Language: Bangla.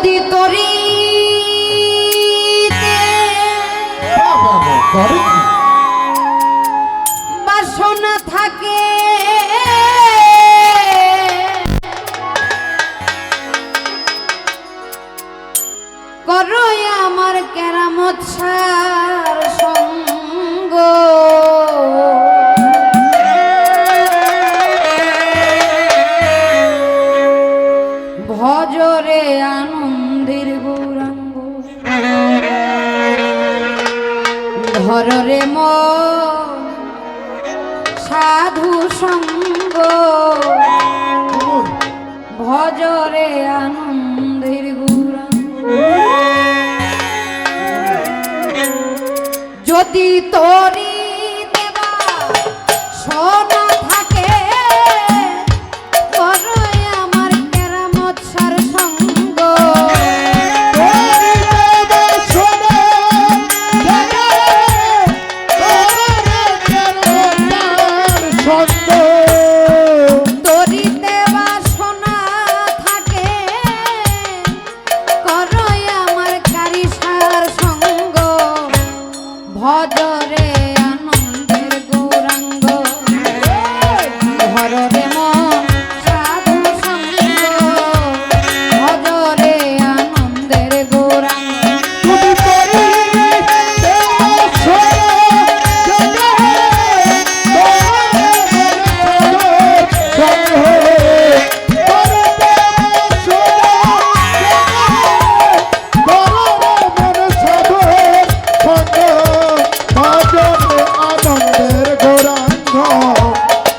যদি তরি বাসনা থাকে। করো আমার কেরামত সার যদি তরি দেবা সোনা